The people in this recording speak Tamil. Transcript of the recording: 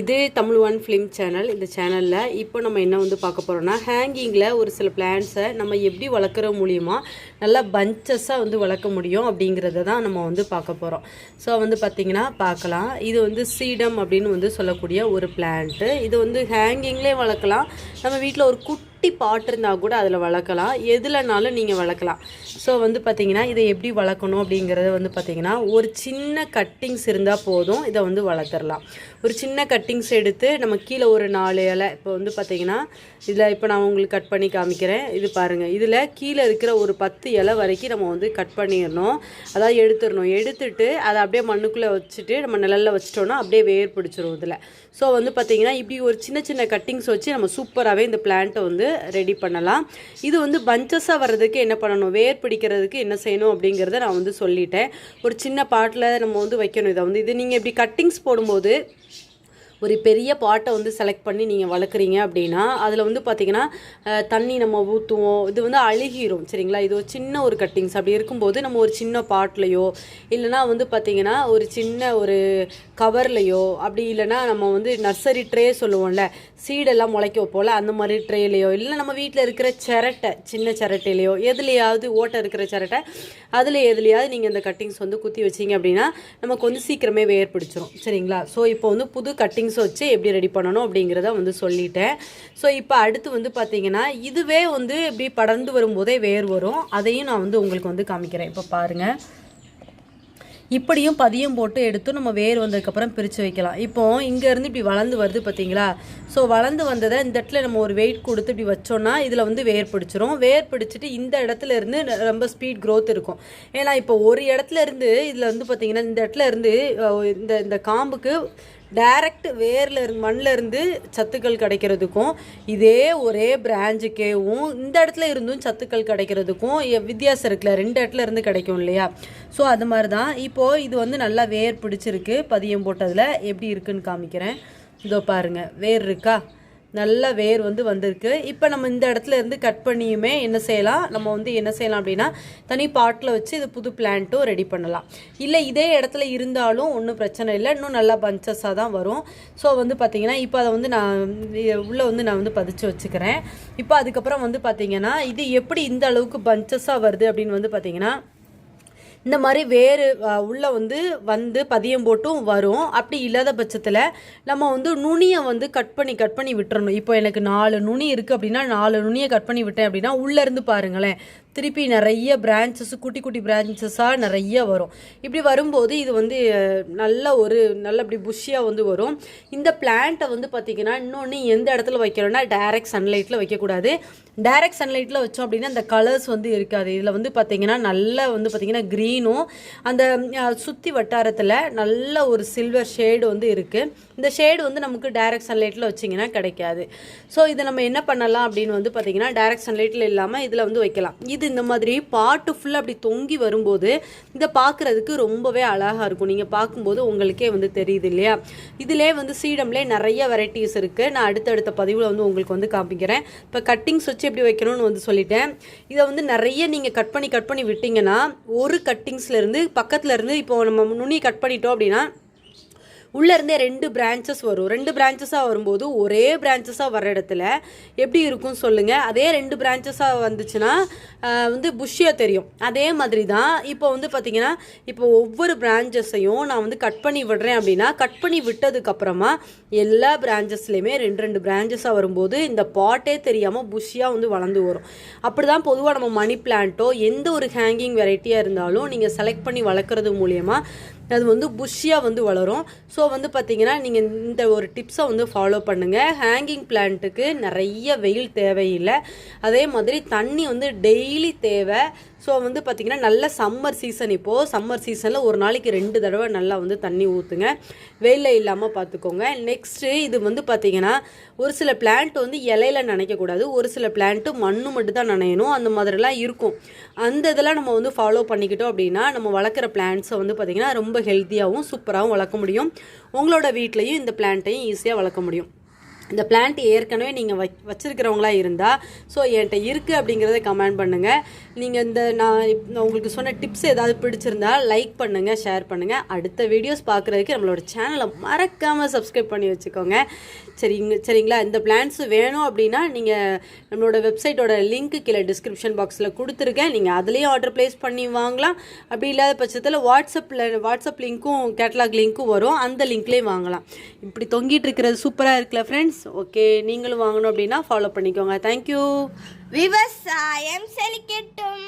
இது தமிழ் ஒன் ஃபிலிம் சேனல் இந்த சேனலில் இப்போ நம்ம என்ன வந்து பார்க்க போகிறோம்னா ஹேங்கிங்கில் ஒரு சில பிளான்ஸை நம்ம எப்படி வளர்க்குற மூலிமா நல்லா பஞ்சஸாக வந்து வளர்க்க முடியும் அப்படிங்கிறத தான் நம்ம வந்து பார்க்க போகிறோம் ஸோ வந்து பார்த்திங்கன்னா பார்க்கலாம். இது வந்து சீடம் அப்படின்னு வந்து சொல்லக்கூடிய ஒரு பிளான்ட்டு இது வந்து ஹேங்கிங்லேயே வளர்க்கலாம். நம்ம வீட்டில் ஒரு குட்டி பாட் இருந்தால் கூட அதில் வளர்க்கலாம். எதுலனாலும் நீங்கள் வளர்க்கலாம். ஸோ வந்து பார்த்தீங்கன்னா இதை எப்படி வளர்க்கணும் அப்படிங்கிறத வந்து பார்த்தீங்கன்னா ஒரு சின்ன கட்டிங்ஸ் இருந்தால் போதும் இதை வந்து வளர்த்துடலாம் ஒரு சின்ன கட்டிங்ஸ் எடுத்து நம்ம கீழே ஒரு நாலு இலை இப்போ வந்து பார்த்தீங்கன்னா இதில் இப்போ நான் உங்களுக்கு கட் பண்ணி காமிக்கிறேன். இது பாருங்கள் இதில் கீழே இருக்கிற ஒரு பத்து இலை வரைக்கும் நம்ம வந்து கட் பண்ணிடணும். அதாவது எடுத்துடணும். எடுத்துட்டு அதை அப்படியே மண்ணுக்குள்ளே வச்சுட்டு நம்ம நிழலில் வச்சிட்டோன்னா அப்படியே வேர் பிடிச்சிரும் இதில். ஸோ வந்து பார்த்திங்கன்னா இப்படி ஒரு சின்ன சின்ன கட்டிங்ஸ் வச்சு நம்ம சூப்பராகவே இந்த பிளான்ட்டை வந்து ரெடி பண்ணலாம். இது வந்து பஞ்சஸாக வர்றதுக்கு என்ன பண்ணணும்? வேர் பிடிக்கிறதுக்கு என்ன செய்யணும் அப்படிங்கிறத நான் வந்து சொல்லிட்டேன். ஒரு சின்ன பாட்டில் நம்ம வந்து வைக்கணும் இதை வந்து. இது நீங்கள் இப்படி கட்டிங்ஸ் போடும்போது ஒரு பெரிய பாட்டை வந்து செலக்ட் பண்ணி நீங்கள் வளர்க்குறீங்க அப்படின்னா அதில் வந்து பார்த்தீங்கன்னா தண்ணி நம்ம ஊற்றுவோம் இது வந்து அழுகிரும் சரிங்களா? இது ஒரு சின்ன ஒரு கட்டிங்ஸ் அப்படி இருக்கும்போது நம்ம ஒரு சின்ன பாட்லையோ இல்லைனா வந்து பார்த்திங்கன்னா ஒரு சின்ன ஒரு கவர்லையோ அப்படி இல்லைன்னா நம்ம வந்து நர்சரி ட்ரே சொல்லுவோம்ல சீடெல்லாம் முளைக்க வைப்போம்ல அந்த மாதிரி ட்ரேலையோ இல்லை நம்ம வீட்டில் இருக்கிற சிரட்டை சின்ன சிரட்டையிலையோ எதுலையாவது ஓட்டை இருக்கிற சிரட்டை அதில் எதுலையாவது நீங்கள் இந்த கட்டிங்ஸ் வந்து குத்தி வச்சீங்க அப்படின்னா நமக்கு வந்து சீக்கிரமே வேர் பிடிச்சிரும் சரிங்களா? ஸோ இப்போ வந்து புது கட்டிங்ஸ் வச்சு எப்படி ரெடி பண்ணணும் அப்படிங்கிறத வந்து சொல்லிட்டேன். ஸோ இப்போ அடுத்து வந்து பார்த்தீங்கன்னா இதுவே வந்து இப்படி படர்ந்து வரும்போதே வேர் வரும். அதையும் நான் வந்து உங்களுக்கு வந்து காமிக்கிறேன். இப்போ பாருங்கள் இப்படியும் பதியம் போட்டு எடுத்து நம்ம வேர் வந்ததுக்கப்புறம் பிரித்து வைக்கலாம். இப்போ இங்கேருந்து இப்படி வளர்ந்து வருது பார்த்தீங்களா ஸோ வளர்ந்து வந்ததை இந்த இடத்துல நம்ம ஒரு வெயிட் கொடுத்து இப்படி வச்சோன்னா இதில் வந்து வேர் பிடிச்சிரும். வேர் பிடிச்சிட்டு இந்த இடத்துல இருந்து ரொம்ப ஸ்பீட் க்ரோத் இருக்கும். ஏன்னா இப்போ ஒரு இடத்துல இருந்து இதில் வந்து பார்த்திங்கன்னா இந்த இடத்துல இருந்து இந்த இந்த காம்புக்கு டைரக்ட் வேரில் இருந்து மண்ணில் இருந்து சத்துக்கள் கிடைக்கிறதுக்கும் இதே ஒரே பிரான்ச்சுக்கேவும் இந்த இடத்துல இருந்தும் சத்துக்கள் கிடைக்கிறதுக்கும் எ- வித்தியாசம் இருக்குல்ல ரெண்டு இடத்துல இருந்து கிடைக்கும் இல்லையா? ஸோ அது மாதிரி தான் இப்போது இது வந்து நல்லா வேர் பிடிச்சிருக்கு. பதியம் போட்டதில் எப்படி இருக்குன்னு காமிக்கிறேன். இதோ பாருங்கள் வேர் இருக்கா? நல்ல வேர் வந்து வந்திருக்கு. இப்போ நம்ம இந்த இடத்துல இருந்து கட் பண்ணியுமே என்ன செய்யலாம்? நம்ம வந்து என்ன செய்யலாம் அப்படின்னா தனி பாட்டில் வச்சு இது புது பிளான்ட்டும் ரெடி பண்ணலாம். இல்லை இதே இடத்துல இருந்தாலும் ஒன்றும் பிரச்சனை இல்லை. இன்னும் நல்லா பஞ்சஸாக தான் வரும். ஸோ வந்து பார்த்திங்கன்னா இப்போ அதை வந்து நான் உள்ளே வந்து நான் வந்து பதிச்சு வச்சுக்கிறேன். இப்போ அதுக்கப்புறம் வந்து பார்த்திங்கன்னா இது எப்படி இந்த அளவுக்கு பஞ்சஸாக வருது அப்படின்னு வந்து பார்த்திங்கன்னா இந்த மாதிரி வேறு உள்ளே வந்து வந்து பதியம் போட்டும் வரும். அப்படி இல்லாத பட்சத்தில் நம்ம வந்து நுனியை வந்து கட் பண்ணி கட் பண்ணி விட்டுறணும். இப்போ எனக்கு நாலு நுனி இருக்குது அப்படின்னா நாலு நுனியை கட் பண்ணி விட்டேன் அப்படின்னா உள்ளேருந்து பாருங்களேன். திருப்பி நிறைய பிரான்ச்சஸ் குட்டி குட்டி பிரான்ச்சஸாக நிறைய வரும். இப்படி வரும்போது இது வந்து நல்ல ஒரு நல்ல இப்படி புஷ்ஷியாக வந்து வரும். இந்த பிளான்ட்டை வந்து பார்த்திங்கன்னா இன்னொன்று எந்த இடத்துல வைக்கிறோன்னா டைரக்ட் சன்லைட்டில் வைக்கக்கூடாது. டைரக்ட் சன்லைட்டில் வச்சோம் அப்படின்னா அந்த கலர்ஸ் வந்து இருக்காது. இதில் வந்து பார்த்தீங்கன்னா நல்லா வந்து பார்த்திங்கன்னா க்ரீனும் அந்த சுற்றி வட்டாரத்தில் நல்ல ஒரு சில்வர் ஷேடு வந்து இருக்குது இந்த ஷேடு வந்து நமக்கு டைரக்ட் சன்லைட்டில் வச்சிங்கன்னா கிடைக்காது. ஸோ இதை நம்ம என்ன பண்ணலாம் அப்படின்னு வந்து பார்த்தீங்கன்னா டைரக்ட் சன்லைட்டில் இல்லாமல் இதில் வந்து வைக்கலாம். இது இந்த மாதிரி பாட்டு ஃபுல்லாக அப்படி தொங்கி வரும்போது இதை பார்க்குறதுக்கு ரொம்பவே அழகாக இருக்கும். நீங்கள் பார்க்கும்போது உங்களுக்கே வந்து தெரியுது இல்லையா? இதிலே வந்து சீடம்லே நிறைய வெரைட்டிஸ் இருக்குது நான் அடுத்தடுத்த பதிவில் வந்து உங்களுக்கு வந்து காமிக்கிறேன். இப்போ கட்டிங்ஸ் வச்சு எப்படி வைக்கணும்னு வந்து சொல்லிட்டேன். இதை வந்து நிறைய நீங்கள் கட் பண்ணி கட் பண்ணி விட்டிங்கன்னா ஒரு கட்டிங்ஸ்லேருந்து பக்கத்துலேருந்து இப்போ நம்ம நுனி கட் பண்ணிட்டோம் அப்படின்னா உள்ளேருந்தே ரெண்டு பிரான்ச்சஸ் வரும். ரெண்டு பிரான்ச்சஸாக வரும்போது ஒரே பிரான்ச்சஸாக வர இடத்துல எப்படி இருக்கும் சொல்லுங்கள் அதே ரெண்டு பிரான்ச்சஸாக வந்துச்சுன்னா வந்து புஷ்ஷியாக தெரியும். அதே மாதிரி தான் இப்போ வந்து பார்த்திங்கன்னா இப்போ ஒவ்வொரு பிரான்ச்சஸையும் நான் வந்து கட் பண்ணி விடுறேன் அப்படின்னா கட் பண்ணி விட்டதுக்கப்புறமா எல்லா பிரான்ச்சஸ்லேயுமே ரெண்டு ரெண்டு பிரான்ச்சஸாக வரும்போது இந்த பாட்டே தெரியாமல் புஷ்ஷியாக வந்து வளர்ந்து வரும். அப்படி தான் பொதுவாக நம்ம மணி பிளான்ட்டோ எந்த ஒரு ஹேங்கிங் வெரைட்டியாக இருந்தாலும் நீங்கள் செலக்ட் பண்ணி வளர்க்குறது மூலயமா அது வந்து புஷ்ஷியாக வந்து வளரும். ஸோ வந்து பார்த்தீங்கன்னா நீங்கள் இந்த ஒரு டிப்ஸை வந்து ஃபாலோ பண்ணுங்கள் ஹேங்கிங் பிளான்ட்டுக்கு நிறைய வெயில் தேவையில்லை. அதே மாதிரி தண்ணி வந்து டெய்லி தேவை. ஸோ வந்து பார்த்திங்கன்னா நல்ல சம்மர் சீசன் இப்போது சம்மர் சீசனில் ஒரு நாளைக்கு ரெண்டு தடவை நல்லா வந்து தண்ணி ஊற்றுங்க வெயிலில் இல்லாமல் பார்த்துக்கோங்க நெக்ஸ்ட்டு இது வந்து பார்த்திங்கன்னா ஒரு சில பிளான்ட் வந்து இலையில நனைக்கக்கூடாது ஒரு சில பிளான்ட்டு மண்ணு மட்டும் தான் நனையணும். அந்த மாதிரிலாம் இருக்கும். அந்த இதெல்லாம் நம்ம வந்து ஃபாலோ பண்ணிக்கிட்டோம் அப்படின்னா நம்ம வளர்க்குற பிளான்ட்ஸை வந்து பார்த்திங்கன்னா ரொம்ப ஹெல்த்தியாகவும் சூப்பராகவும் வளர்க்க முடியும். உங்களோட வீட்லேயும் இந்த பிளான்ட்டையும் ஈஸியாக வளர்க்க முடியும். இந்த பிளான்ட் ஏற்கனவே நீங்கள் வ வச்சுருக்கிறவங்களா இருந்தால் ஸோ என்கிட்ட இருக்குது அப்படிங்கிறத கமெண்ட் பண்ணுங்கள் நீங்கள் இந்த நான் நான் உங்களுக்கு சொன்ன டிப்ஸ் ஏதாவது பிடிச்சிருந்தா லைக் பண்ணுங்கள் ஷேர் பண்ணுங்கள் அடுத்த வீடியோஸ் பார்க்குறதுக்கு நம்மளோட சேனலை மறக்காமல் சப்ஸ்கிரைப் பண்ணி வச்சுக்கோங்க. சரிங்க சரிங்களா? இந்த பிளான்ஸ் வேணும் அப்படின்னா நீங்கள் நம்மளோட வெப்சைட்டோட லிங்க்கு கீழே டிஸ்கிரிப்ஷன் பாக்ஸில் கொடுத்துருக்கேன். நீங்கள் அதுலேயும் ஆர்டர் ப்ளேஸ் பண்ணி வாங்கலாம். அப்படி இல்லாத பட்சத்தில் வாட்ஸ்அப்பில் வாட்ஸ்அப் லிங்க்கும் கேட்லாக் லிங்க்கும் வரும். அந்த லிங்க்லேயும் வாங்கலாம். இப்படி தொங்கிட்டு இருக்கிறது சூப்பராக இருக்குல்ல ஃப்ரெண்ட்ஸ் ஓகே நீங்களும் வாங்கணும் அப்படின்னா ஃபாலோ பண்ணிக்கோங்க. தேங்க்யூ விவசாயம் செழிக்கட்டும்